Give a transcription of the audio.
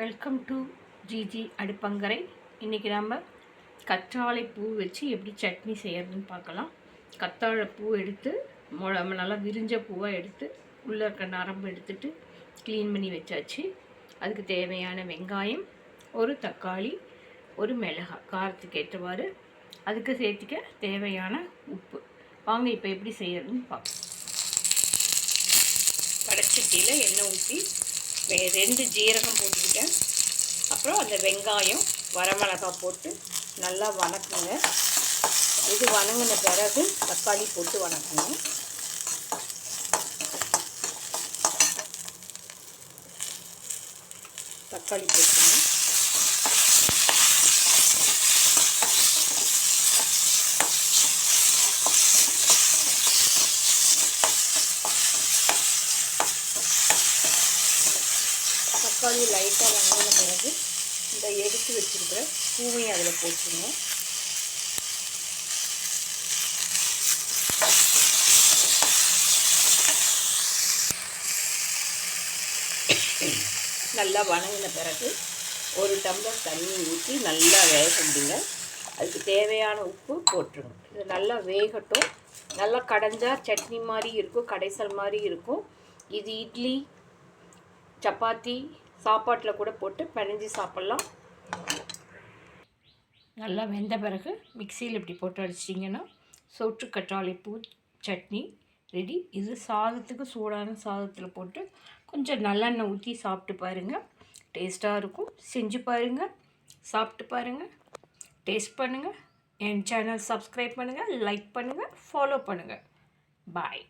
Welcome to GG அடுப்பங்கரை இன்றைக்கி நம்ம கற்றாழை பூ வச்சு எப்படி சட்னி செய்யறதுன்னு பார்க்கலாம். கத்தாழை பூ எடுத்து மொ நல்லா விரிஞ்ச பூவாக எடுத்து உள்ளே இருக்க நரம்பு எடுத்துட்டு க்ளீன் பண்ணி வச்சாச்சு. அதுக்கு தேவையான வெங்காயம் ஒரு தக்காளி ஒரு மிளகாய் காரத்துக்கு ஏற்றவாறு. அதுக்கு சேர்த்துக்க தேவையான உப்பு. வாங்க இப்போ எப்படி செய்யறதுன்னு பார்க்கலாம். கடைச்சட்டியில் எண்ணெய் ஊற்றி ரெண்டு ஜீரகம் போட்டுக்கிட்டேன். அப்புறம் அந்த வெங்காயம் வரமிளகாய் போட்டு நல்லா வணக்குங்க. இது வணங்கின பிறகு தக்காளி போட்டு வணக்கணும் தக்காளி போட்டுங்க தக்காளி லைட்டாக வணங்கின பிறகு இந்த எடுத்து வச்சுருக்கிற பூவையும் அதில் போட்டுருங்க நல்லா வணங்கின பிறகு ஒரு டம்ளர் தண்ணி ஊற்றி நல்லா வேக முடியுங்க அதுக்கு தேவையான உப்பு போட்டுருங்க. இது நல்லா வேகட்டும். நல்லா கடைஞ்சால் சட்னி மாதிரி இருக்கும் கடைசல் மாதிரி இருக்கும். இது இட்லி சப்பாத்தி சாப்பாட்டில் கூட போட்டு பிணைஞ்சி சாப்பிட்லாம். நல்லா வெந்த பிறகு மிக்சியில் இப்படி போட்டு அடிச்சிட்டிங்கன்னா சோற்று கற்றாழை பூ சட்னி ரெடி. இது சாதத்துக்கு சூடான சாதத்தில் போட்டு கொஞ்சம் நல்லெண்ணெய் ஊற்றி சாப்பிட்டு பாருங்கள் டேஸ்ட்டாக இருக்கும். செஞ்சு பாருங்கள் சாப்பிட்டு பாருங்கள் டேஸ்ட் பண்ணுங்கள் என் சேனல் சப்ஸ்கிரைப் பண்ணுங்கள் லைக் பண்ணுங்கள் ஃபாலோ பண்ணுங்கள் பாய்